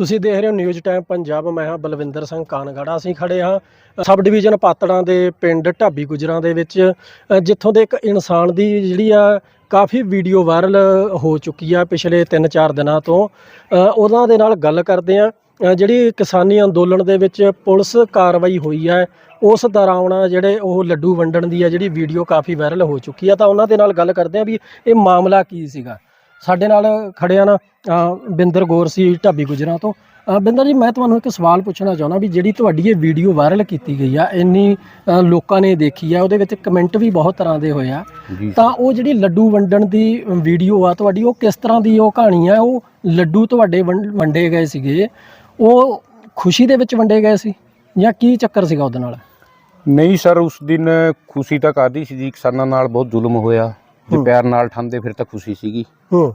ਤੁਸੀਂ ਦੇਖ ਰਹੇ ਹੋ ਨਿਊਜ਼ ਟਾਈਮ ਪੰਜਾਬ, ਮੈਂ ਹਾਂ ਬਲਵਿੰਦਰ ਸਿੰਘ ਕਾਨਗੜਾ। ਅਸੀਂ ਖੜੇ ਹਾਂ ਸਬ ਡਿਵੀਜ਼ਨ ਪਾਤੜਾਂ ਦੇ ਪਿੰਡ ਢਾਬੀ ਗੁਜਰਾਂ ਦੇ ਵਿੱਚ ਜਿੱਥੋਂ ਦੇ ਇੱਕ ਇਨਸਾਨ ਦੀ ਜਿਹੜੀ ਆ ਕਾਫੀ ਵੀਡੀਓ ਵਾਇਰਲ ਹੋ ਚੁੱਕੀ ਆ ਪਿਛਲੇ 3-4 ਦਿਨਾਂ ਤੋਂ। ਉਹਨਾਂ ਦੇ ਨਾਲ ਗੱਲ ਕਰਦੇ ਆ ਜਿਹੜੀ ਕਿਸਾਨੀ ਅੰਦੋਲਨ ਦੇ ਵਿੱਚ ਪੁਲਿਸ ਕਾਰਵਾਈ ਹੋਈ ਹੈ ਉਸ ਦੌਰਾਨ ਜਿਹੜੇ ਉਹ ਲੱਡੂ ਵੰਡਣ ਦੀ ਆ ਜਿਹੜੀ ਵੀਡੀਓ ਕਾਫੀ ਵਾਇਰਲ ਹੋ ਚੁੱਕੀ ਆ, ਤਾਂ ਉਹਨਾਂ ਦੇ ਨਾਲ ਗੱਲ ਕਰਦੇ ਆ ਵੀ ਇਹ ਮਾਮਲਾ ਕੀ ਸੀਗਾ। ਸਾਡੇ ਨਾਲ ਖੜਿਆ ਨਾ ਬਿੰਦਰ ਗੌਰ ਸੀ ਢਾਬੀ ਗੁਜਰਾਂ ਤੋਂ। ਬਿੰਦਰ ਜੀ ਮੈਂ ਤੁਹਾਨੂੰ ਇੱਕ ਸਵਾਲ ਪੁੱਛਣਾ ਚਾਹੁੰਦਾ ਵੀ ਜਿਹੜੀ ਤੁਹਾਡੀ ਇਹ ਵੀਡੀਓ ਵਾਇਰਲ ਕੀਤੀ ਗਈ ਆ ਇੰਨੀ ਲੋਕਾਂ ਨੇ ਦੇਖੀ ਆ ਉਹਦੇ ਵਿੱਚ ਕਮੈਂਟ ਵੀ ਬਹੁਤ ਤਰ੍ਹਾਂ ਦੇ ਹੋਏ ਆ। ਤਾਂ ਉਹ ਜਿਹੜੀ ਲੱਡੂ ਵੰਡਣ ਦੀ ਵੀਡੀਓ ਆ ਤੁਹਾਡੀ ਉਹ ਕਿਸ ਤਰ੍ਹਾਂ ਦੀ ਉਹ ਕਹਾਣੀ ਆ? ਉਹ ਲੱਡੂ ਤੁਹਾਡੇ ਵੰਡ- ਵੰਡੇ ਗਏ ਸੀਗੇ ਉਹ ਖੁਸ਼ੀ ਦੇ ਵਿੱਚ ਵੰਡੇ ਗਏ ਸੀ ਜਾਂ ਕੀ ਚੱਕਰ ਸੀਗਾ ਉਹਦੇ ਨਾਲ? ਨਹੀਂ ਸਰ ਉਸ ਦਿਨ ਖੁਸ਼ੀ ਤਾਂ ਕਾਦੀ ਸੀ ਜੀ ਕਿਸਾਨਾਂ ਨਾਲ ਬਹੁਤ ਜ਼ੁਲਮ ਹੋਇਆ। ਜੇ। ਪਿਆਰ ਨਾਲ ਠੰਦੇ ਫਿਰ ਤਾਂ ਖੁਸ਼ੀ ਸੀਗੀ। ਹੂੰ।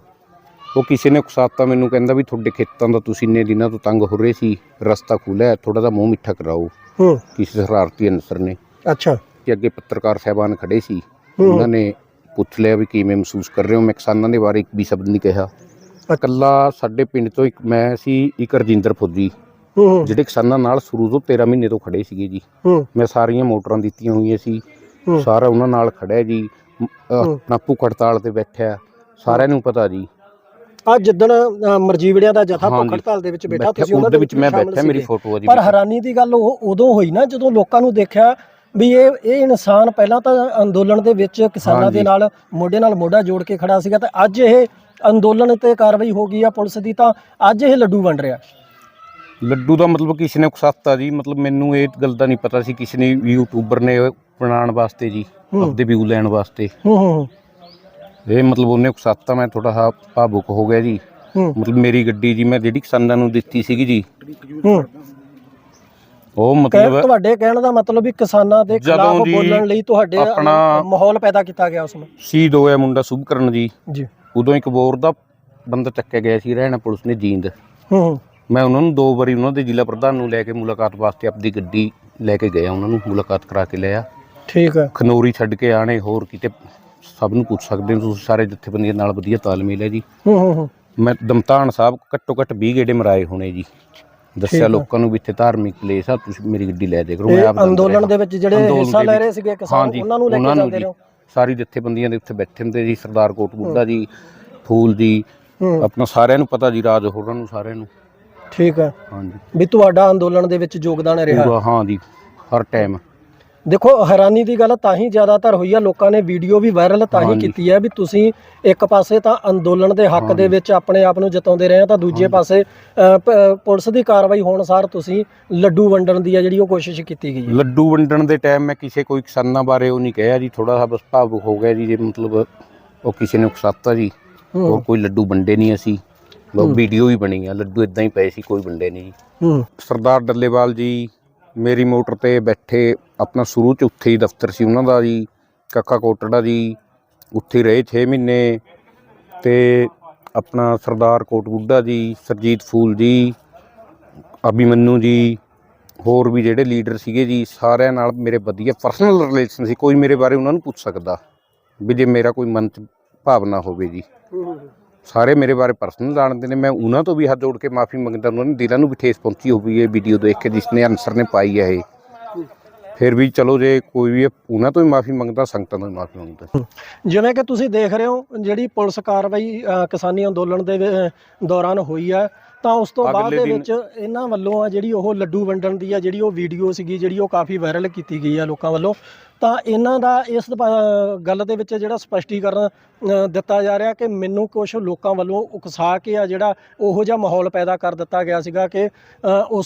ਉਹ ਕਿਸੇ ਨੇ ਉਕਸਾਤਾ ਮੈਨੂੰ ਕਹਿੰਦਾ ਵੀ ਤੁਹਾਡੇ ਖੇਤਾਂ ਦਾ ਤੁਸੀਂ ਇੰਨੇ ਦਿਨਾਂ ਤੋਂ ਤੰਗ ਹੋ ਰਹੇ ਸੀ ਰਸਤਾ ਖੁੱਲਿਆ ਥੋੜਾ ਜਿਹਾ ਮੂੰਹ ਮਿੱਠਾ ਕਰਾਓ। ਹੂੰ। ਕਿਸੇ ਸ਼ਰਾਰਤੀ ਅਨਸਰ ਨੇ। ਅੱਛਾ। ਕਿ ਅੱਗੇ ਪੱਤਰਕਾਰ ਸਹਿਬਾਨ ਖੜੇ ਸੀ। ਉਹਨਾਂ ਨੇ ਪੁੱਛ ਲਿਆ ਵੀ ਕਿਵੇਂ ਮਹਿਸੂਸ ਕਰ ਰਹੇ ਹੋ? ਮੈਂ ਕਿਸਾਨਾਂ ਦੇ ਬਾਰੇ ਇੱਕ ਵੀ ਸ਼ਬਦ ਨਹੀਂ ਕਿਹਾ। ਇਕੱਲਾ ਸਾਡੇ ਪਿੰਡ ਤੋਂ ਇੱਕ ਮੈਂ ਸੀ ਇੱਕ ਰਜਿੰਦਰ ਫੌਜੀ। ਜਿਹੜੇ ਕਿਸਾਨਾਂ ਨਾਲ ਸ਼ੁਰੂ ਤੋਂ 13 ਮਹੀਨੇ ਤੋਂ ਖੜੇ ਸੀਗੇ ਜੀ। ਮੈਂ ਸਾਰੀਆਂ ਮੋਟਰਾਂ ਦਿੱਤੀਆਂ ਹੋਈਆਂ ਸੀ। ਸਾਰਾ ਉਹਨਾਂ ਨਾਲ ਖੜਿਆ ਜੀ। ਆਪਣਾ ਭੁੱਖ ਹੜਤਾਲ ਤੇ ਬੈਠਿਆ ਸਾਰਿਆਂ ਨੂੰ ਪਤਾ ਜੀ ਆ ਜਿੱਦਣ ਅ, ਮਰਜੀਵੜਿਆਂ ਦਾ ਜਥਾ ਹਾਂਜੀ। ਭੁੱਖ ਹੜਤਾਲ ਦੇ ਵਿੱਚ ਬੈਠਾ ਬੈਠਿਆ ਤੁਸੀਂ ਉਹਨਾਂ ਉਹਦੇ ਵਿੱਚ ਮੈਂ ਸ਼ਾਮਿਲ ਬੈਠਿਆ ਮੇਰੀ ਸੀਗੇ। ਫੋਟੋ ਆ ਜੀ ਪਰ ਵਿੱਚ। ਹੈਰਾਨੀ ਦੀ ਗੱਲ ਉਹ ਉਦੋਂ ਹੋਈ ਨਾ ਜਦੋਂ ਲੋਕਾਂ ਨੂੰ ਦੇਖਿਆ ਵੀ ਇਹ ਇਹ ਇਨਸਾਨ ਪਹਿਲਾਂ ਤਾਂ ਅੰਦੋਲਨ ਦੇ ਵਿੱਚ ਕਿਸਾਨਾਂ ਦੇ ਹਾਂਜੀ। ਨਾਲ ਮੋਢੇ ਨਾਲ ਮੋਢਾ ਜੋੜ ਕੇ ਖੜਾ ਸੀਗਾ ਤੇ ਅੱਜ ਇਹ ਅੰਦੋਲਨ ਤੇ ਕਾਰਵਾਈ ਹੋ ਗਈ ਆ ਪੁਲਿਸ ਦੀ ਤਾਂ ਅੱਜ ਇਹ ਲੱਡੂ ਵੰਡ ਰਿਹਾ ਲੱਡੂ ਦਾ ਮਤਲਬ ਕਿਸੇ ਨੇ ਉਕਸਾਤਾ ਜੀ ਮਤਲਬ ਮੈਨੂੰ ਇਹ ਗੱਲ ਦਾ ਨਹੀਂ ਪਤਾ ਸੀ ਕਿਸੇ ਨੇ ਯੂਟਿਊਬਰ ਨੇ ਬਣਾਉਣ ਵਾਸਤੇ ਜੀ। ਆਪਦੇ ਵਿਊ ਲੈਣ ਵਾਸਤੇ। ਹੂੰ ਹੂੰ ਇਹ ਮਤਲਬ ਉਹਨੇ ਉਕਸਾਤਾ ਮੈਂ ਥੋੜਾ ਹਾ ਭਾਵੁਕ ਹੋ ਗਿਆ ਜੀ। ਮਤਲਬ ਮੇਰੀ ਗੱਡੀ ਜੀ ਮੈਂ ਜਿਹੜੀ ਕਿਸਾਨਾਂ ਨੂੰ ਦਿੱਤੀ ਸੀਗੀ ਜੀ। ਹੂੰ। ਉਹ ਮਤਲਬ ਤੁਹਾਡੇ ਕਹਿਣ ਦਾ ਮਤਲਬ ਵੀ ਕਿਸਾਨਾਂ ਦੇ ਖਿਲਾਫ ਬੋਲਣ ਲਈ ਤੁਹਾਡੇ ਆਪਣਾ- ਮਾਹੌਲ ਪੈਦਾ ਕੀਤਾ ਗਿਆ ਉਸ ਨੂੰ। ਸ਼ਹੀਦ ਹੋਇਆ ਮੁੰਡਾ ਸੁਭਕਰਨ ਜੀ। ਜੀ। ਉਦੋਂ ਇੱਕ ਬੋਰ ਦਾ ਬੰਦਾ ਚੱਕਿਆ ਗਿਆ ਸੀ ਰਹਿਣਾ ਪੁਲਿਸ ਨੇ ਜੀਂਦ। ਹੂੰ ਹੂੰ। ਮੈਂ ਉਹਨਾਂ ਨੂੰ ਦੋ ਵਾਰੀ ਉਹਨਾਂ ਦੇ ਜ਼ਿਲ੍ਹਾ ਪ੍ਰਧਾਨ ਨੂੰ ਲੈ ਕੇ ਮੁਲਾਕਾਤ ਵਾਸਤੇ ਆਪਣੀ ਗੱਡੀ ਲੈ ਕੇ ਗਿਆ ਉਹਨਾਂ ਨੂੰ ਮੁਲਾਕਾਤ ਕਰਾ ਕੇ ਲਿਆ। ਠੀਕ ਹੈ। ਖਨੌਰੀ ਛੱਡ ਕੇ ਆਣੇ ਹੋਰ ਕਿਤੇ ਸਭ ਨੂੰ ਪੁੱਛ ਸਕਦੇ ਹੋ ਤੁਸੀਂ ਸਾਰੇ ਜਥੇਬੰਦੀਆਂ ਨਾਲ ਵਧੀਆ ਤਾਲਮੇਲ ਹੈ ਜੀ। ਹੂੰ ਹੂੰ ਹੂੰ। ਮੈਂ ਦਮਤਾਨ ਸਾਹਿਬ ਘੱਟੋ ਘੱਟ 20 ਗੇੜੇ ਮਰਾਏ ਹੋਣੇ ਜੀ। ਦੱਸਿਆ। ਲੋਕਾਂ ਨੂੰ ਵੀ ਇੱਥੇ ਧਾਰਮਿਕ ਪਲੇਸ ਆ ਤੁਸੀਂ ਮੇਰੀ ਗੱਡੀ ਲੈ ਜਾਇਆ ਕਰੋ ਮੈਂ ਆਪ ਅੰਦੋਲਨ। ਦੇ ਵਿੱਚ ਜਿਹੜੇ ਹਿੱਸਾ ਦੇ ਲੈ। ਰਹੇ ਸੀਗੇ ਕਿਸਾਨ ਉਹਨਾਂ ਨੂੰ ਲੈ ਕੇ ਜਾਂਦੇ। ਰਹੋ। ਸਾਰੀ ਜਥੇਬੰਦੀਆਂ ਦੇ ਉੱਥੇ ਬੈਠੇ ਹੁੰਦੇ ਜੀ ਸਰਦਾਰ ਕੋਟ ਬੁੱਢਾ ਜੀ ਫੂਲ ਜੀ ਆਪਣਾ ਸਾਰਿਆਂ ਨੂੰ ਪਤਾ ਜੀ ਰਾਜ ਹੋਰਾਂ ਨੂੰ ਸਾਰਿਆਂ ਨੂੰ। ਠੀਕ ਹੈ। ਹਾਂਜੀ। ਵੀ ਤੁਹਾਡਾ ਅੰਦੋਲਨ ਦੇ ਵਿੱਚ ਯੋਗਦਾਨ ਰਿਹਾ। ਪੂਰਾ ਹਾਂ ਜੀ ਹਰ ਟਾਈਮ ਦੇਖੋ ਹੈਰਾਨੀ ਦੀ ਗੱਲ ਤਾਂ ਹੀ ਜ਼ਿਆਦਾਤਰ ਹੋਈ ਆ ਲੋਕਾਂ ਨੇ ਵੀਡੀਓ ਵੀ ਵਾਇਰਲ ਤਾਂ ਹੀ। ਕੀਤੀ ਹੈ ਵੀ ਤੁਸੀਂ ਇੱਕ ਪਾਸੇ ਤਾਂ ਅੰਦੋਲਨ ਦੇ ਹੱਕ ਦੇ। ਵਿੱਚ ਆਪਣੇ ਆਪ ਨੂੰ ਜਤਾਉਂਦੇ ਰਹੇ ਆ ਤਾਂ ਦੂਜੇ ਪਾਸੇ ਪੁਲਿਸ ਦੀ ਕਾਰਵਾਈ ਹੋਣ ਸਾਰ ਤੁਸੀਂ ਲੱਡੂ ਵੰਡਣ ਦੀ ਆ ਜਿਹੜੀ ਉਹ ਕੋਸ਼ਿਸ਼ ਕੀਤੀ ਗਈ ਹੈ ਲੱਡੂ ਵੰਡਣ ਦੇ ਟਾਈਮ ਮੈਂ ਕਿਸੇ ਕੋਈ ਕਿਸਾਨਾਂ ਬਾਰੇ ਉਹ ਨਹੀਂ ਕਿਹਾ ਜੀ ਥੋੜਾ ਜਿਹਾ ਬਸ ਭਾਵੁਕ ਹੋ ਗਿਆ ਜੀ ਜੇ ਮਤਲਬ ਉਹ ਕਿਸੇ ਨੇ ਉਕਸਾਤਾ ਜੀ ਹੋਰ ਕੋਈ ਲੱਡੂ ਵੰਡੇ ਨਹੀਂ ਅਸੀਂ। ਵੀਡੀਓ ਵੀ ਬਣੀ ਆ ਲੱਡੂ ਇਦਾਂ ਹੀ ਪਏ ਸੀ ਕੋਈ ਵੰਡੇ ਨਹੀਂ ਜੀ ਸਰਦਾਰ ਡੱਲੇਵਾਲ ਜੀ ਮੇਰੀ ਮੋਟਰ ਤੇ ਬੈਠੇ ਆਪਣਾ ਸ਼ੁਰੂ ਚ ਉੱਥੇ ਹੀ ਦਫ਼ਤਰ ਸੀ, ਉਹਨਾਂ ਦਾ ਜੀ, ਕੱਕਾ ਕੋਟੜਾ ਜੀ, ਉੱਥੇ ਰਹੇ 6 ਮਹੀਨੇ ਤੇ ਆਪਣਾ ਸਰਦਾਰ ਕੋਟ ਬੁੱਢਾ ਜੀ, ਸਰਜੀਤ ਫੂਲ ਜੀ ਅਭਿਮਨੂ ਜੀ, ਹੋਰ ਵੀ ਜਿਹੜੇ ਲੀਡਰ ਸੀਗੇ ਜੀ, ਸਾਰਿਆਂ ਨਾਲ ਮੇਰੇ ਵਧੀਆ ਪਰਸਨਲ ਰਿਲੇਸ਼ਨ ਸੀ, ਕੋਈ ਮੇਰੇ ਬਾਰੇ ਉਹਨਾਂ ਨੂੰ ਪੁੱਛ ਸਕਦਾ ਵੀ ਜੇ ਮੇਰਾ ਕੋਈ ਮਨ ਚ ਭਾਵਨਾ ਹੋਵੇ ਜੀ। ਸਾਰੇ ਮੇਰੇ ਬਾਰੇ ਪਰਸਨਲ ਜਾਣਦੇ ਨੇ ਮੈਂ ਉਹਨਾਂ ਤੋਂ ਵੀ ਹੱਥ ਜੋੜ ਕੇ ਮਾਫੀ ਮੰਗਦਾ ਉਹਨਾਂ ਨੂੰ ਦਿਲਾਂ ਨੂੰ ਵੀ ਠੇਸ ਪਹੁੰਚੀ ਹੋਈ ਇਹ ਵੀਡੀਓ ਦੇਖ ਕੇ ਜਿਸ ਨੇ ਅਨਸਰ ਨੇ ਪਾਈ ਹੈ ਇਹ। ਫਿਰ ਵੀ ਚਲੋ ਜੇ ਕੋਈ ਵੀ ਉਹਨਾਂ ਤੋਂ ਵੀ ਮਾਫੀ ਮੰਗਦਾ ਸੰਗਤਾਂ ਤੋਂ ਵੀ ਮਾਫੀ ਮੰਗਦਾ। ਜਿਵੇਂ ਕਿ ਤੁਸੀਂ ਦੇਖ ਰਹੇ ਹੋ ਜਿਹੜੀ ਪੁਲਿਸ ਕਾਰਵਾਈ ਅ, ਕਿਸਾਨੀ ਅੰਦੋਲਨ ਦੇ ਵਿ- ਦੌਰਾਨ ਹੋਈ ਹੈ ਤਾਂ ਉਸ ਤੋਂ ਬਾਅਦ ਅਗਲੇ ਦੇ ਦਿਨ- ਵਿੱਚ ਇਹਨਾਂ ਵੱਲੋਂ ਆ ਜਿਹੜੀ ਉਹ ਲੱਡੂ ਵੰਡਣ ਦੀ ਆ ਜਿਹੜੀ ਉਹ ਵੀਡੀਓ ਸੀਗੀ ਜਿਹੜੀ ਉਹ ਕਾਫੀ ਵਾਇਰਲ ਕੀਤੀ ਗਈ ਆ ਲੋਕਾਂ ਵੱਲੋਂ। ਤਾਂ ਇਹਨਾਂ ਦਾ ਇਸ ਗੱਲ ਦੇ ਵਿੱਚ ਜਿਹੜਾ ਸਪਸ਼ਟੀਕਰਨ ਦਿੱਤਾ ਜਾ ਰਿਹਾ ਕਿ ਮੈਨੂੰ ਕੁਝ ਲੋਕਾਂ ਵੱਲੋਂ ਉਕਸਾ ਕੇ ਆ ਜਿਹੜਾ ਉਹੋ ਜਿਹਾ ਮਾਹੌਲ ਪੈਦਾ ਕਰ ਦਿੱਤਾ ਗਿਆ ਸੀਗਾ ਕਿ ਉਸ